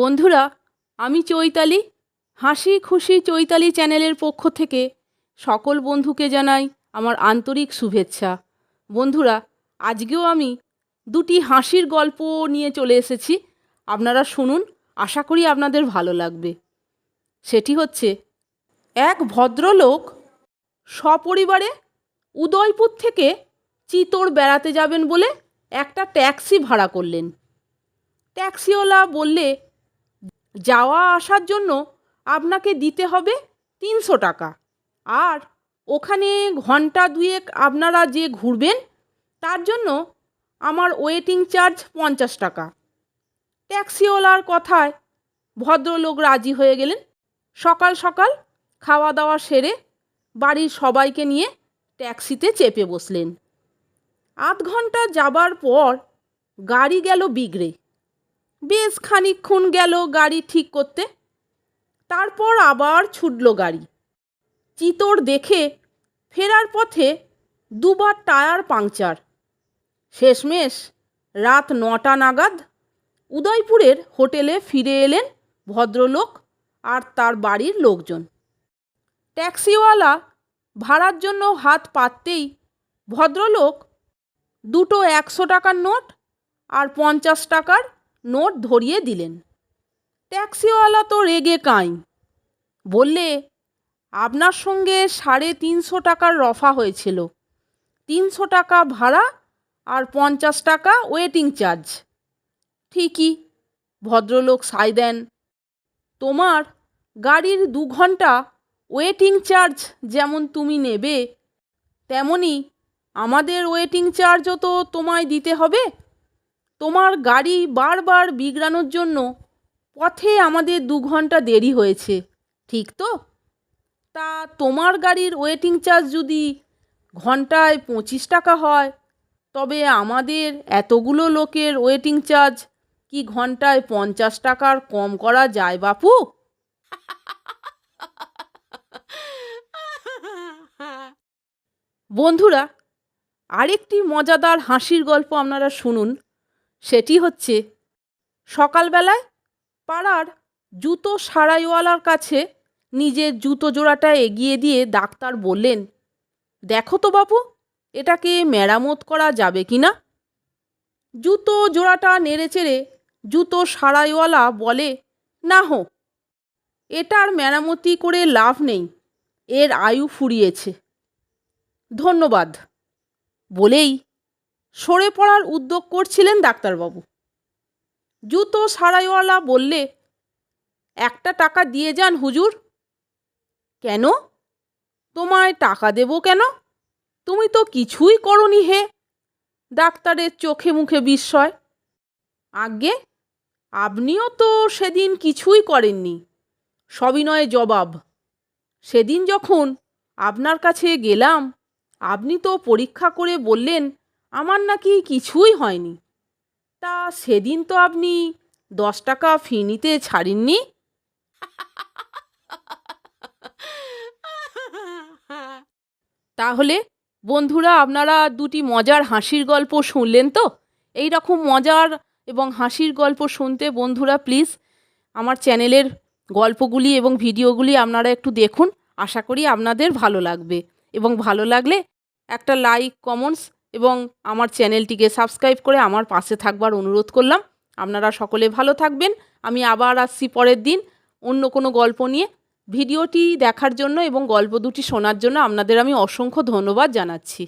বন্ধুরা, আমি চৈতালি। হাসি খুশি চৈতালি চ্যানেলের পক্ষ থেকে সকল বন্ধুকে জানাই আমার আন্তরিক শুভেচ্ছা। বন্ধুরা, আজকেও আমি দুটি হাসির গল্প নিয়ে চলে এসেছি। আপনারা শুনুন, আশা করি আপনাদের ভালো লাগবে। সেটি হচ্ছে, এক ভদ্রলোক সপরিবারে উদয়পুর থেকে চিতোর বেড়াতে যাবেন বলে একটা ট্যাক্সি ভাড়া করলেন। ট্যাক্সিওয়ালা বললে যাওয়া আসার জন্য আপনাকে দিতে হবে তিনশো টাকা। আর ওখানে ঘণ্টা দুয়েক আপনারা যে ঘুরবেন, তার জন্য আমার ওয়েটিং চার্জ পঞ্চাশ টাকা। ট্যাক্সিওয়ালার কথায় ভদ্রলোক রাজি হয়ে গেলেন। সকাল সকাল খাওয়া দাওয়া সেরে বাড়ির সবাইকে নিয়ে ট্যাক্সিতে চেপে বসলেন। আধ ঘণ্টা যাবার পর গাড়ি গেল বিগড়ে। বেশ খানিকক্ষণ গেল গাড়ি ঠিক করতে। তারপর আবার ছুটল গাড়ি। চিতর দেখে ফেরার পথে দুবার টায়ার পাংচার। শেষমেশ রাত নটা নাগাদ উদয়পুরের হোটেলে ফিরে এলেন ভদ্রলোক আর তার বাড়ির লোকজন। ট্যাক্সিওয়ালা ভাড়ার জন্য হাত পাততেই ভদ্রলোক দুটো একশো টাকার নোট আর পঞ্চাশ টাকার নোট ধরিয়ে দিলেন। ট্যাক্সিওয়ালা তো রেগে কাঁই। বললে, আপনার সঙ্গে সাড়ে তিনশো টাকার রফা হয়েছিল। তিনশো টাকা ভাড়া আর পঞ্চাশ টাকা ওয়েটিং চার্জ। ঠিকই। ভদ্রলোক সাই দেন, তোমার গাড়ির দু ঘণ্টা ওয়েটিং চার্জ যেমন তুমি নেবে, তেমনি আমাদের ওয়েটিং চার্জও তো তোমায় দিতে হবে। তোমার গাড়ি বারবার বিগড়ানোর জন্য পথে আমাদের দু ঘণ্টা দেরি হয়েছে, ঠিক তো? তা তোমার গাড়ির ওয়েটিং চার্জ যদি ঘন্টায় পঁচিশ টাকা হয়, তবে আমাদের এতগুলো লোকের ওয়েটিং চার্জ কি ঘন্টায় পঞ্চাশ টাকার কম করা যায় বাপু? বন্ধুরা, আরেকটি মজাদার হাসির গল্প আপনারা শুনুন। সেটি হচ্ছে, সকালবেলায় পাড়ার জুতো সারাইওয়ালার কাছে নিজের জুতো জোড়াটা এগিয়ে দিয়ে ডাক্তার বললেন, দেখো তো বাবু, এটাকে মেরামত করা যাবে কি না? জুতো জোড়াটা নেড়েচেড়ে জুতো সারাইওয়ালা বলে, না হো, এটার মেরামতি করে লাভ নেই, এর আয়ু ফুরিয়েছে। ধন্যবাদ। বলেই সরে পড়ার উদ্যোগ করছিলেন ডাক্তারবাবু। জুতো সারাইওয়ালা বললে, একটা টাকা দিয়ে যান হুজুর। কেন? তোমায় টাকা দেব কেন? তুমি তো কিছুই করনি হে। ডাক্তারের চোখে মুখে বিস্ময়। আজ্ঞে, আপনিও তো সেদিন কিছুই করেননি। সবিনয়ে জবাব, সেদিন যখন আপনার কাছে গেলাম, আপনি তো পরীক্ষা করে বললেন আমার নাকি কিছুই হয়নি। তা সেদিন তো আপনি দশ টাকা ফি নিতে ছাড়েননি? তাহলে বন্ধুরা, আপনারা দুটি মজার হাসির গল্প শুনলেন তো? এই রকম মজার এবং হাসির গল্প শুনতে বন্ধুরা প্লিজ আমার চ্যানেলের গল্পগুলি এবং ভিডিওগুলি আপনারা একটু দেখুন। আশা করি আপনাদের ভালো লাগবে। এবং ভালো লাগলে একটা লাইক কমেন্টস এবং আমার চ্যানেলটিকে সাবস্ক্রাইব করে আমার পাশে থাকবার অনুরোধ করলাম। আপনারা সকলে ভালো থাকবেন। আমি আবার আসছি পরের দিন অন্য কোনো গল্প নিয়ে। ভিডিওটি দেখার জন্য এবং গল্প দুটি শোনার জন্য আপনাদের আমি অসংখ্য ধন্যবাদ জানাচ্ছি।